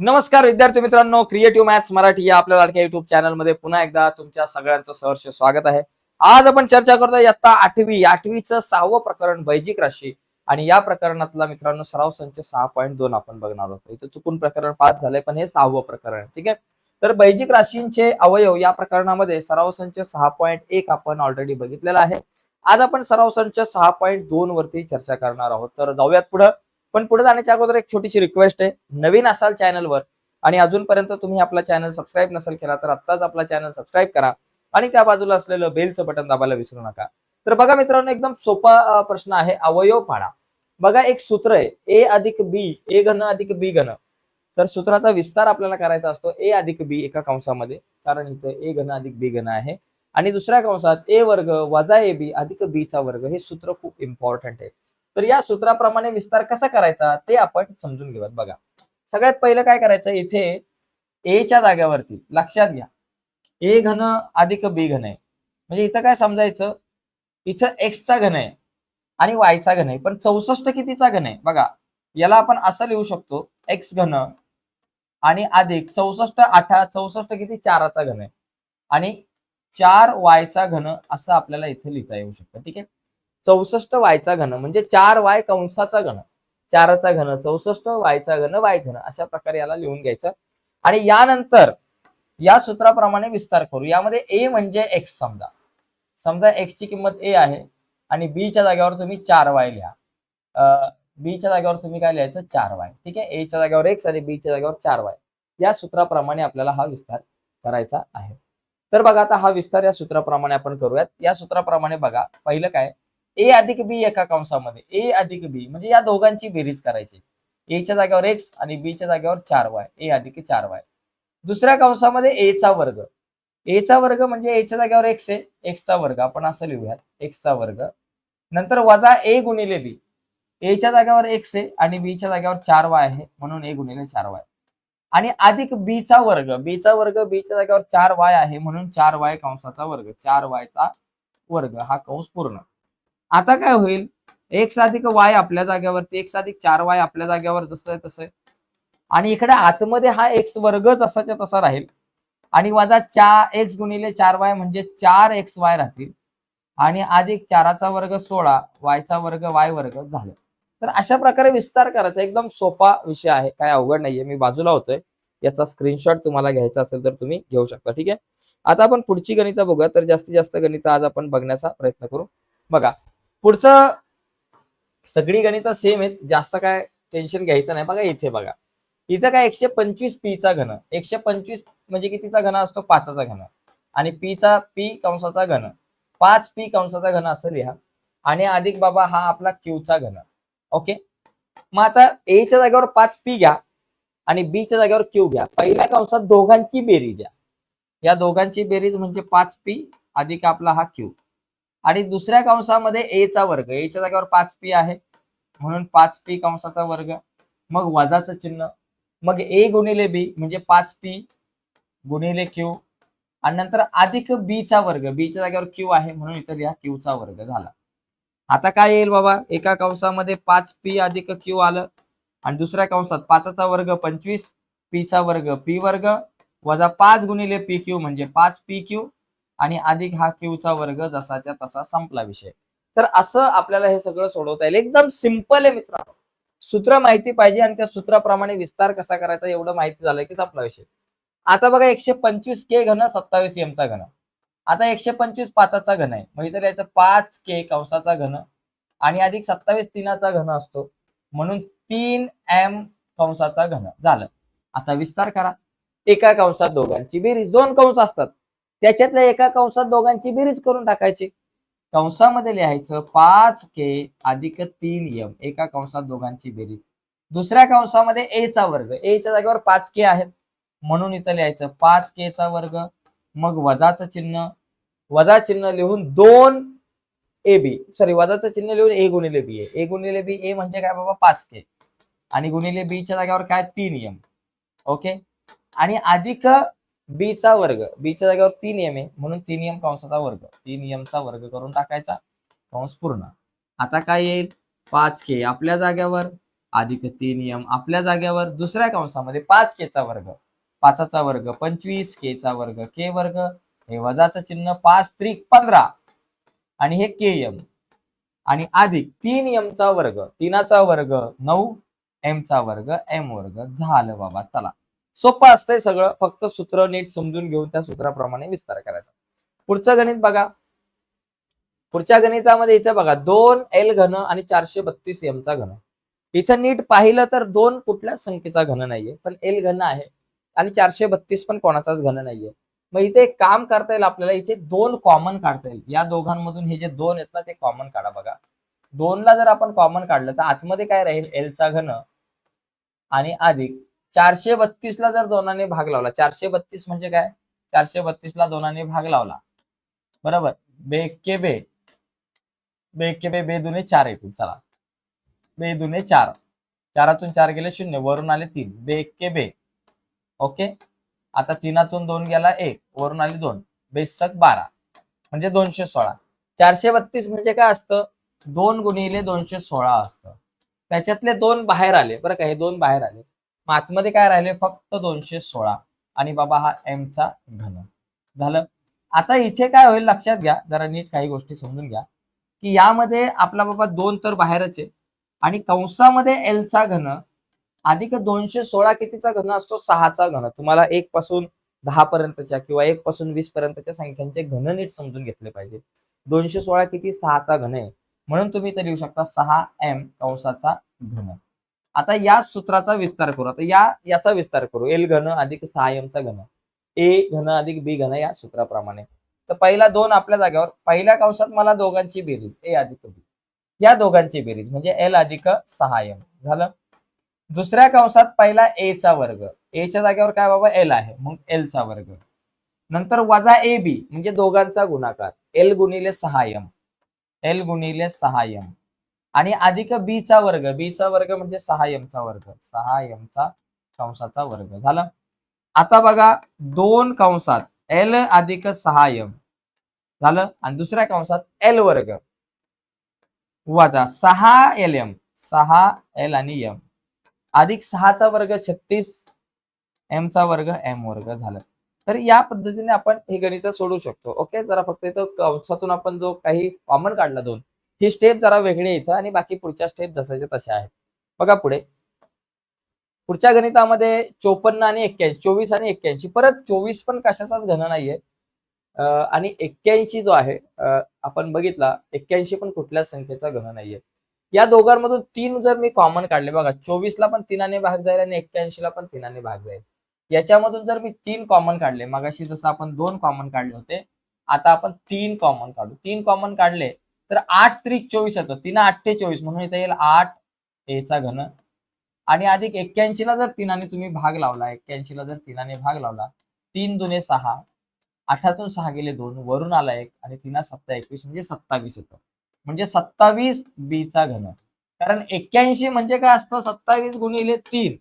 नमस्कार विद्यार्थी मित्रांनो. क्रिएटिव्ह मॅथ्स मराठी या आपल्या लाडक्या युट्यूब चॅनलमध्ये पुन्हा एकदा तुमच्या सगळ्यांचं सहर्ष स्वागत आहे. आज आपण चर्चा करतोय इयत्ता आठवी आठवीचं सहावं प्रकरण बैजिक राशी. आणि या प्रकरणातला मित्रांनो सराव संच सहा पॉईंट दोन आपण बघणार आहोत. इथं चुकून प्रकरण पाच झालंय पण हे सहावं प्रकरण आहे ठीक आहे? तर बैजिक राशींचे अवयव या प्रकरणामध्ये सराव संच सहा पॉईंट एक आपण ऑलरेडी बघितलेला आहे. आज आपण सराव संच सहा पॉईंट दोन वरती चर्चा करणार आहोत. तर जाऊयात पुढं. पण पुढे जाण्याच्या अगोदर एक छोटीशी रिक्वेस्ट आहे. नवीन असाल चॅनलवर आणि अजूनपर्यंत तुम्ही आपला चॅनल सबस्क्राईब नसेल केला तर आत्ताच आपला चॅनल सबस्क्राईब करा आणि त्या बाजूला असलेलं बेलचं बटन दाबायला विसरू नका. तर बघा मित्रांनो एकदम सोपा प्रश्न आहे. अवयव पाडा बघा एक सूत्र आहे. ए अधिक बी ए घन अधिक बी घन. तर सूत्राचा विस्तार आपल्याला करायचा असतो. ए अधिक बी एका कंसामध्ये कारण इथं ए घन अधिक बी घन आहे. आणि दुसऱ्या कंसात ए वर्ग वजा ए बी अधिक बी चा वर्ग हे सूत्र खूप इम्पॉर्टंट आहे. तर या सूत्राप्रमाणे विस्तार कसा करायचा ते आपण समजून घेऊयात. बघा सगळ्यात पहिलं काय करायचं? इथे ए च्या जाग्यावरती लक्षात घ्या. ए घन अधिक बी घन आहे. म्हणजे इथं काय समजायचं? इथं एक्सचा घन आहे आणि वाय चा घन आहे. पण चौसष्ट कितीचा घन आहे? बघा याला आपण असं लिहू शकतो एक्स घन आणि अधिक चौसष्ट आठा चौसष्ट किती? चाराचा घन आहे. आणि चार वायचा घन असं आपल्याला इथे लिहिता येऊ शकतं. ठीक आहे? चौसष्ट वायचा घन म्हणजे चार वाय कंसाचा घन. चारचा घन चौसष्ट वायचा घन वाय घन अशा प्रकारे याला लिहून घ्यायचं. आणि यानंतर या सूत्राप्रमाणे विस्तार करू. यामध्ये ए म्हणजे एक्स समजा. समजा एक्स ची किंमत ए आहे आणि बी च्या जागेवर तुम्ही चार वाय लिहा. बी च्या जागेवर तुम्ही काय लिहायचं? चार वाय. ठीक आहे? ए च्या जागेवर एक्स आणि बी च्या जागेवर चार वाय. या सूत्राप्रमाणे आपल्याला हा विस्तार करायचा आहे. तर बघा आता हा विस्तार या सूत्राप्रमाणे आपण करूयात. या सूत्राप्रमाणे बघा पहिलं काय? ए अधिक बी एका कंसामध्ये ए अधिक बी म्हणजे या दोघांची बेरीज करायची. ए च्या जागेवर एक्स आणि बी च्या जागेवर चार वाय ए अधिक चार वाय. दुसऱ्या कंसामध्ये ए चा वर्ग. ए चा वर्ग म्हणजे ए च्या जागेवर एक्स आहे एक्स चा वर्ग आपण असं लिहूयात एक्सचा वर्ग. नंतर वजा ए गुणिले बी. ए च्या जागेवर एक्स आहे आणि बी च्या जागेवर चार वाय आहे म्हणून ए गुणिले चार वाय. आणि अधिक बीचा वर्ग बीचा वर्ग बी च्या जागेवर चार वाय आहे म्हणून चार वाय कंसाचा वर्ग चार वायचा वर्ग हा कंस पूर्ण. आता काय होईल? एक्स अधिक वाय आपल्या जागेवरती एक्स अधिक चार वाय आपल्या जागेवर जसं आहे तसं आणि इकडे आतमध्ये हा एक्स वर्गच असाच्या तसा राहील. आणि वजा चार एक्स गुणिले चार वाय म्हणजे चार एक्स वाय राहतील. आणि अधिक चाराचा वर्ग सोळा वायचा वर्ग वाय वर्ग झाला. तर अशा प्रकारे विस्तार करायचा एकदम सोपा विषय आहे. काय अवघड नाहीये. मी बाजूला होतोय. याचा स्क्रीनशॉट तुम्हाला घ्यायचा असेल तर तुम्ही घेऊ शकता. ठीक आहे? आता आपण पुढची गणित बघूया. तर जास्तीत जास्त गणित आज आपण बघण्याचा प्रयत्न करू. बघा पुढचं सगळी गणित सेम आहेत जास्त काय टेन्शन घ्यायचं नाही. बघा इथे बघा. इथं काय एकशे पंचवीस पी चा घन. एकशे पंचवीस म्हणजे कितीचा घन असतो? पाचाचा घन. आणि पी चा पी कंसाचा घन. पाच पी कंसाचा घन असं लिहा. आणि अधिक बाबा हा आपला क्यू चा घन. ओके? मग आता ए च्या जागेवर पाच पी घ्या आणि बी च्या जागेवर क्यू घ्या. पहिल्या कंसात दोघांची बेरीज या. दोघांची बेरीज म्हणजे पाच पी अधिक आपला हा क्यू आणि दुसऱ्या कंसामध्ये ए चा वर्ग. ए च्या जागेवर पाच पी आहे. म्हणून पाच पी कंसाचा वर्ग. मग वजाचं चिन्ह. मग ए गुणिले बी म्हणजे पाच पी गुणिले क्यू आणि नंतर अधिक बी चा वर्ग. बीच्या जागेवर क्यू आहे. म्हणून इथं लिहा क्यू चा वर्ग झाला. आता काय येईल बाबा? एका कंसामध्ये पाच पी अधिक क्यू आलं. आणि दुसऱ्या कंसात पाचाचा वर्ग पंचवीस पी चा वर्ग पी वर्ग वजा पाच गुणिले पी क्यू म्हणजे पाच पी क्यू आणि अधिक हा क्यूचा वर्ग जसाच्या तसा संपला विषय. तर असं आपल्याला हे सगळं सोडवता येईल. एकदम सिंपल आहे मित्रांनो. सूत्र माहिती पाहिजे आणि त्या सूत्राप्रमाणे विस्तार कसा करायचा एवढं माहिती झालं की संपला विषय. आता बघा एकशे पंचवीस के घन सत्तावीस एम चा घन. आता एकशे पंचवीस पाचाचा घन आहे. म्हणजे तर याचा पाच के कंसाचा घन आणि अधिक सत्तावीस तीनाचा घन असतो. म्हणून तीन एम कंसाचा घन झालं. आता विस्तार करा. एका कंसात दोघांची बेरीज. दोन कंस असतात. त्याच्यातल्या एका कंसात दोघांची बेरीज करून टाकायची. कंसामध्ये लिहायचं पाच के अधिक तीन यम. एका कंसात दोघांची बेरीज. दुसऱ्या कंसामध्ये ए चा वर्ग. ए च्या जागेवर पाच के आहेत. म्हणून इथं लिहायचं पाच के चा वर्ग. मग वजाचं चिन्ह. वजा चिन्ह लिहून दोन ए बी. सॉरी वजाचं चिन्ह लिहून ए गुणिले बी ए. ए गुणिले बी ए म्हणजे काय बाबा? पाच के. आणि गुणिले बी च्या जागेवर काय? तीन यम. ओके? आणि अधिक बीचा वर्ग. बी च्या जागेवर तीन एम आहे. म्हणून तीन एम कंसाचा वर्ग. तीन एमचा वर्ग करून टाकायचा. कंस पूर्ण. आता काय येईल? पाच के आपल्या जागेवर अधिक तीन एम आपल्या जागेवर दुसऱ्या कंसामध्ये पाच केचा वर्ग. पाचाचा वर्ग पंचवीस केचा वर्ग. के वर्ग हे वजाचं चिन्ह पाच त्रिक पंधरा. आणि हे के एम आणि अधिक तीन एमचा वर्ग. तीनाचा वर्ग नऊ. एम चा वर्ग एम वर्ग. झालं बाबा. चला. सोपं असतंय सगळं. फक्त सूत्र नीट समजून घेऊन त्या सूत्राप्रमाणे विस्तार करायचा. पुढचं गणित बघा. पुढच्या गणितामध्ये इथे बघा दोन एल घन आणि चारशे बत्तीस एम चा घन. इथं नीट पाहिलं तर दोन कुठल्याच संख्येचा घन नाहीये पण एल घन आहे. आणि चारशे बत्तीस पण कोणाचाच घन नाहीये. मग इथे एक काम करता येईल आपल्याला इथे दोन कॉमन काढता येईल. या दोघांमधून हे जे दोन आहेत ना ते कॉमन काढा बघा. दोनला जर आपण कॉमन काढलं तर आतमध्ये काय राहील? एलचा घन. आणि अधिक चारशे बत्तीस ला जर दोनाने भाग लावला चारशे बत्तीस म्हणजे काय? चारशे बत्तीस ला दोनाने भाग लावला. बरोबर? बे के बे. बे के बे बे दुने चार एकूण चला. बे दुने चार. चारातून चार गेले शून्य वरून आले तीन. बे के बे. ओके? आता तीनातून दोन गेला एक वरून आले दोन. बेसक बारा. म्हणजे दोनशे सोळा. चारशे बत्तीस म्हणजे काय असतं? दोन गुणिले दोनशे सोळा असतं. त्याच्यातले दोन बाहेर आले. बरं का? हे दोन बाहेर आले. मग आतमध्ये काय राहिले? फक्त दोनशे सोळा. आणि बाबा हा एम चा घन. झालं? आता इथे काय होईल लक्षात घ्या. जरा नीट काही गोष्टी समजून घ्या. की यामध्ये आपला बाबा दोन तर बाहेरच आहे. आणि कंसामध्ये एल चा घन अधिक दोनशे सोळा कितीचा घन असतो? सहाचा घन. तुम्हाला एक पासून दहा पर्यंतच्या किंवा एक पासून वीस पर्यंतच्या संख्यांचे घन नीट समजून घेतले पाहिजे. दोनशे सोळा किती सहाचा घन आहे? म्हणून तुम्ही इथे लिहू शकता सहा एम कंसाचा घन. आता या सूत्राचा विस्तार करू. आता या याचा विस्तार करू. एल घन अधिक सहा घन. ए घन अधिक बी घन या सूत्राप्रमाणे. तर पहिला दोन आपल्या जागेवर पहिल्या कंसात मला दोघांची बेरीज ए अधिक बी. या दोघांची बेरीज म्हणजे एल अधिक सहा एम झालं? दुसऱ्या कंसात पहिला ए चा वर्ग. ए च्या जागेवर काय बाबा? एल आहे. मग एल चा वर्ग. नंतर वजा ए बी म्हणजे दोघांचा गुणाकार. एल गुणिले सहा एम एल गुणिले सहा एम आणि अधिक बी चा वर्ग बी चा वर्ग म्हणजे सहा एम चा वर्ग सहा एम चा कंसाचा वर्ग. झाला? आता बघा दोन कंसात एल अधिक सहा एम झालं? आणि दुसऱ्या कंसात एल वर्ग. वजा सहा एल एम सहा एल आणि एम अधिक सहाचा वर्ग छत्तीस एम चा वर्ग एम वर्ग. झालं? तर या पद्धतीने आपण हे गणित सोडू शकतो. ओके? जरा फक्त इथं कंसातून आपण जो काही कॉमन काढला दोन ही स्टेप जरा वेगळी इथं आणि बाकी पुढच्या स्टेप जसाच्या तशा आहेत. बघा पुढे. पुढच्या गणितामध्ये चोपन्न आणि एक्क्याऐंशी चोवीस आणि एक्क्याऐंशी. परत चोवीस पण कशाचाच घन नाहीये. आणि एक्क्याऐंशी जो आहे आपण बघितला एक्क्याऐंशी पण कुठल्याच संख्येचा घन नाहीये. या दोघांमधून तीन जर मी कॉमन काढले बघा चोवीसला पण तीनाने भाग जाईल आणि एक्क्याऐंशीला पण तीनाने भाग जाईल. याच्यामधून जर मी तीन कॉमन काढले मगाशी जसं आपण दोन कॉमन काढले होते आता आपण तीन कॉमन काढू. तीन कॉमन काढले तर आठ त्रिक चोवीस येतो. तीन आठशे चोवीस म्हणून इथे येईल आठ एचा घन. आणि अधिक एक्क्याऐंशी ला जर तीनाने तुम्ही भाग लावला एक्क्याऐंशी ला जर तीनाने भाग लावला तीन दुने सहा आठातून सहा गेले दोन वरून आला एक आणि तिना सत्ता एकवीस म्हणजे सत्तावीस येतो. म्हणजे सत्तावीस बीचा घन. कारण एक्क्याऐंशी म्हणजे काय असतं? सत्तावीस गुणिले तीन.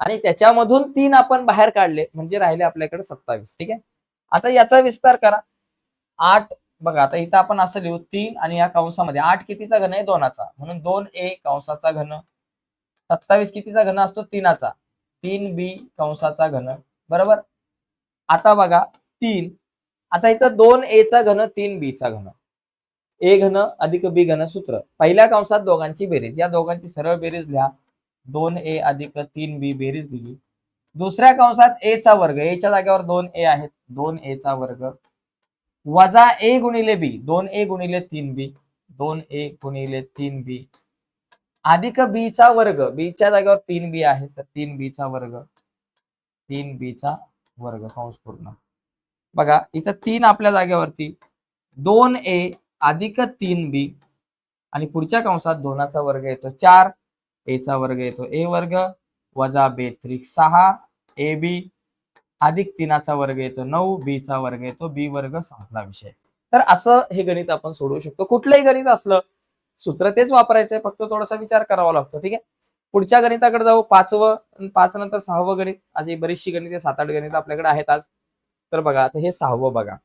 आणि त्याच्यामधून तीन आपण बाहेर काढले म्हणजे राहिले आपल्याकडे सत्तावीस. ठीक आहे? आता याचा विस्तार करा. आठ बघा आता इथं आपण असं लिहू तीन आणि या कंसामध्ये आठ कितीचा घन आहे? दोनाचा. म्हणून दोन ए कंसाचा घन. सत्तावीस कितीचा घन असतो? तीनाचा. तीन बी कंसाचा घन. बरोबर? आता बघा तीन. आता इथं दोन ए चा घन तीन बी चा घन. ए घन अधिक बी घन सूत्र. पहिल्या कंसात दोघांची बेरीज. या दोघांची सरळ बेरीज लिहा. दोन ए अधिक तीन बी बेरीज दिली. दुसऱ्या कंसात ए चा वर्ग. ए च्या जागेवर दोन ए आहेत. दोन ए चा वर्ग. वजा ए गुणिले बी दोन ए गुणिले तीन बी दोन ए गुणिले तीन बी. अधिक बी चा वर्ग बी च्या जागेवर तीन बी आहे तर तीन बीचा वर्ग तीन बीचा वर्ग कंस पूर्ण. बघा इथं तीन आपल्या जागेवरती दोन ए अधिक तीन बी आणि पुढच्या कंसात दोनाचा वर्ग येतो चार ए चा वर्ग येतो ए वर्ग वजा बे त्रिक सहा ए बी अधिक तीनाचा वर्ग येतो नऊ बी चा वर्ग येतो बी वर्ग संपला विषय. तर असं हे गणित आपण सोडवू शकतो. कुठलंही गणित असलं सूत्र तेच वापरायचंय फक्त थोडासा विचार करावा लागतो ठीक आहे? पुढच्या गणिताकडे जाऊ. पाचवं पाच नंतर सहावं गणित. आज ही बरीचशी गणित सात आठ गणित आपल्याकडे आहेत आज. तर बघा आता हे सहावं बघा.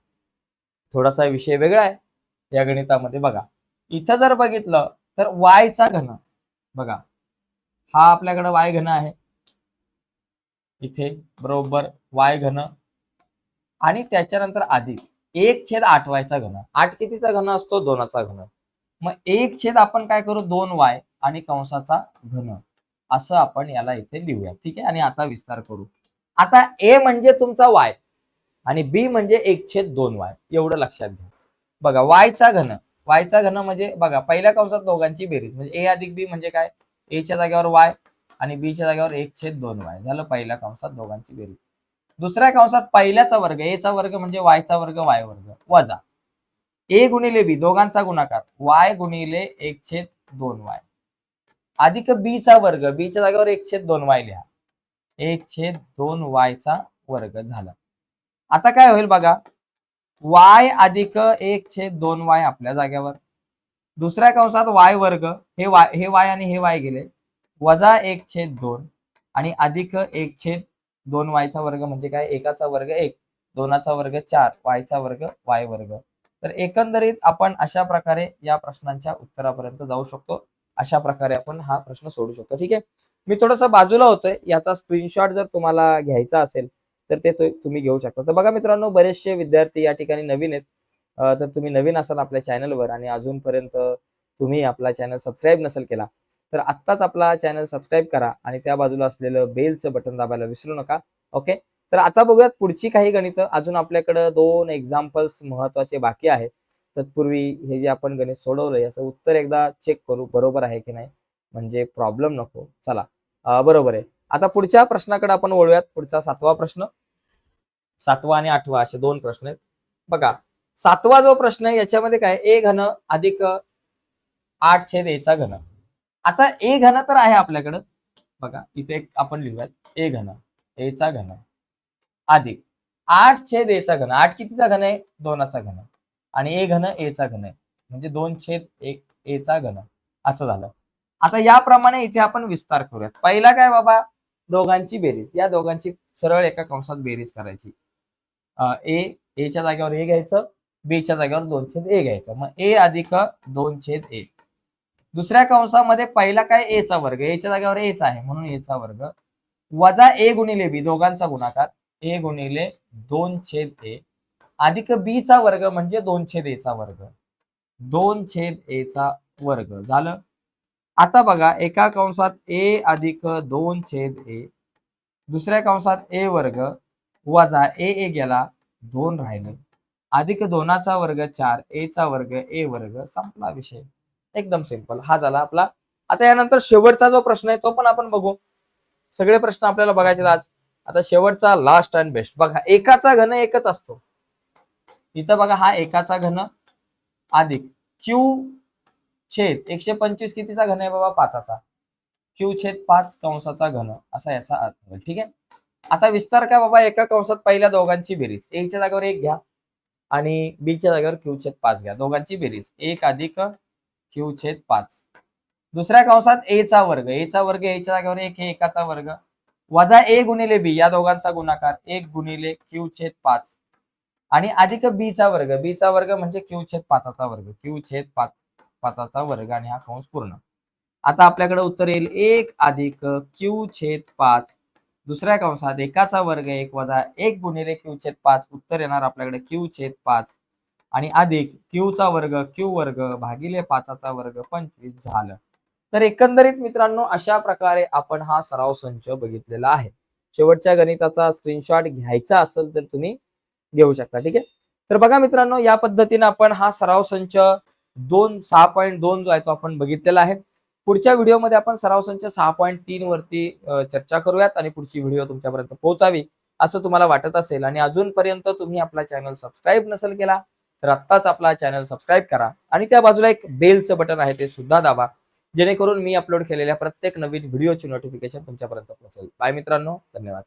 थोडासा विषय वेगळा आहे. या गणितामध्ये बघा. इथं जर बघितलं तर वायचा घन. बघा. हा आपल्याकडे वाय घन आहे. इथे बरोबर वाय घन. आणि त्याच्यानंतर अधिक एक छेद आठ वायचा घन. आठ कितीचा घन असतो? दोनाचा घन. मग एक छेद आपण काय करू? दोन वाय आणि कंसाचा घन. असं आपण याला इथे लिहूया. ठीक आहे? आणि आता विस्तार करू. आता ए म्हणजे तुमचा वाय आणि बी म्हणजे एक छेद दोन वाय. एवढं लक्षात घ्या. बघा वायचा घन. वायचा घन म्हणजे बघा पहिल्या कंसात दोघांची बेरीज. म्हणजे ए अधिक बी म्हणजे काय? एच्या जागेवर वाय. आणि बीच्या जागेवर एक छेद दोन वाय झालं पहिल्या कंसात दोघांची बेरीज. दुसऱ्या कंसात पहिल्याचा वर्ग एचा वर्ग म्हणजे वायचा वर्ग वाय वर्ग वजा. ए गुणिले बी दोघांचा गुणाकार. वाय गुणिले एक छेद दोन वाय अधिक बी चा वर्ग बी च्या जागेवर एक छेद दोन वाय लिहा. एक छेद दोन वायचा वर्ग झाला. आता काय होईल बघा? वाय अधिक एक छेद दोन वाय आपल्या जागेवर. दुसऱ्या कंसात वाय वर्ग हे वाय हे वाय आणि हे वाय गेले. वजा एक छेद दोन आणि अधिक एक छेद दोन वायचा वर्ग म्हणजे काय? एकाचा वर्ग एक दोनाचा वर्ग चार वायचा वर्ग वाय वर्ग. तर एकंदरीत आपण अशा प्रकारे या प्रश्नांच्या उत्तरापर्यंत जाऊ शकतो. अशा प्रकारे आपण हा प्रश्न सोडू शकतो. ठीक आहे? मी थोडस बाजूला होतोय. याचा स्क्रीनशॉट जर तुम्हाला घ्यायचा असेल तर ते तुम्ही घेऊ शकता. तर बघा मित्रांनो बरेचसे विद्यार्थी या ठिकाणी नवीन आहेत. तर तुम्ही नवीन असाल आपल्या चॅनलवर आणि अजूनपर्यंत तुम्ही आपला चॅनल सबस्क्राईब नसेल केला तर आत्ताच आपला चॅनल सबस्क्राईब करा आणि त्या बाजूला असलेलं बेलचं बटन दाबायला विसरू नका. ओके? तर आता बघूयात पुढची काही गणितं. अजून आपल्याकडं दोन एक्झाम्पल्स महत्त्वाचे बाकी आहेत. तत्पूर्वी हे जे आपण गणित सोडवलं याचं उत्तर एकदा चेक करू बरोबर आहे की नाही? म्हणजे प्रॉब्लेम नको. चला. बरोबर आहे. आता पुढच्या प्रश्नाकडे आपण वळूयात. पुढचा सातवा प्रश्न. सातवा आणि आठवा असे दोन प्रश्न आहेत. बघा. सातवा जो प्रश्न आहे याच्यामध्ये काय? ए घन अधिक आठ छेद एचा घन. आता ए घन तर आहे आपल्याकडं. बघा इथे एक आपण लिहूयात. ए घन एचा घन अधिक आठ छेद एचा घन. आठ कितीचा घन आहे? दोनाचा घन. आणि ए घन एचा घन आहे. म्हणजे दोन छेद एक एचा घन. असं झालं. आता याप्रमाणे इथे आपण विस्तार करूयात. पहिला काय बाबा? दोघांची बेरीज. या दोघांची सरळ एका कंसात बेरीज करायची. ए एच्या जागेवर ए घ्यायचं. बीच्या जागेवर दोन छेद ए घ्यायचं. मग ए अधिक दोन छेद ए दुसऱ्या कंसामध्ये पहिला काय एचा वर्ग? एच्या जागेवर एचा आहे म्हणून एचा वर्ग. वजा ए गुणिले बी दोघांचा गुणाकार. ए गुणिले दोन छेद ए अधिक बी चा वर्ग म्हणजे दोन छेद एचा वर्ग. दोन छेद एचा वर्ग. झालं? आता बघा एका कंसात ए अधिक दोन छेद ए दुसऱ्या कंसात ए वर्ग वजा ए ए गेला दोन राहिले. अधिक दोनाचा वर्ग चार ए चा वर्ग ए वर्ग. संपला विषय. एकदम सिंपल हा झाला आपला. आता यानंतर शेवटचा जो प्रश्न आहे तो पण आपण बघू. सगळे प्रश्न आपल्याला बघायचे आज. आता शेवटचा लास्ट अँड बेस्ट बघा एकाचा घन एकच असतो. इथं बघा हा एकाचा घन अधिक क्यू छेद एकशे पंचवीस कितीचा घन आहे बाबा? पाचाचा. क्यू छेद पाच कंसाचा घन. असा याचा अर्थ होईल. ठीक आहे? आता विस्तार काय बाबा एका कंसात पहिल्या दोघांची बेरीज. एच्या जागेवर एक घ्या आणि बीच्या जागेवर क्यू छेद पाच घ्या. दोघांची बेरीज. एक अधिक क्यू छेद पाच. दुसऱ्या कंसात ए चा वर्ग. ए चा वर्ग एच्या जागेवर एक हे एकाचा वर्ग. वजा ए गुणिले बी या दोघांचा गुणाकार एक गुणिले क्यू छेद पाच. आणि अधिक बी चा वर्ग. बी चा वर्ग म्हणजे क्यू छेद पाचाचा वर्ग. क्यू छेद पाच पाचाचा वर्ग आणि हा कंस पूर्ण. आता आपल्याकडे उत्तर येईल. एक अधिक क्यू छेद पाच. दुसऱ्या कंसात एकाचा वर्ग एक वजा एक गुणिले क्यू छेद पाच. उत्तर येणार आपल्याकडे क्यू छेद पाच. आणि अधिक क्यूचा वर्ग क्यू वर्ग भागिले पाचाचा वर्ग पंचवीस झालं. तर एकंदरीत मित्रांनो अशा प्रकारे आपण हा सराव संच बघितलेला आहे. शेवटच्या गणिताचा स्क्रीनशॉट घ्यायचा असेल तर तुम्ही घेऊ शकता ठीक आहे? तर बघा मित्रांनो या पद्धतीने आपण हा सराव संच दोन सहा पॉईंट दोन जो आहे तो आपण बघितलेला आहे. पुढच्या व्हिडिओमध्ये आपण सराव संच सहा पॉईंट तीन वरती चर्चा करूयात आणि पुढची व्हिडिओ तुमच्यापर्यंत पोहोचावी असं तुम्हाला वाटत असेल. आणि अजूनपर्यंत तुम्ही आपला चॅनल सबस्क्राईब नसेल केला तर आत्ताच आपला चॅनल सबस्क्राईब करा आणि त्या बाजूला एक बेलचं बटन आहे ते सुद्धा दाबा. जेणेकरून मी अपलोड केलेल्या प्रत्येक नवीन व्हिडिओची नोटिफिकेशन तुमच्यापर्यंत पोहोचेल. बाय मित्रांनो. धन्यवाद.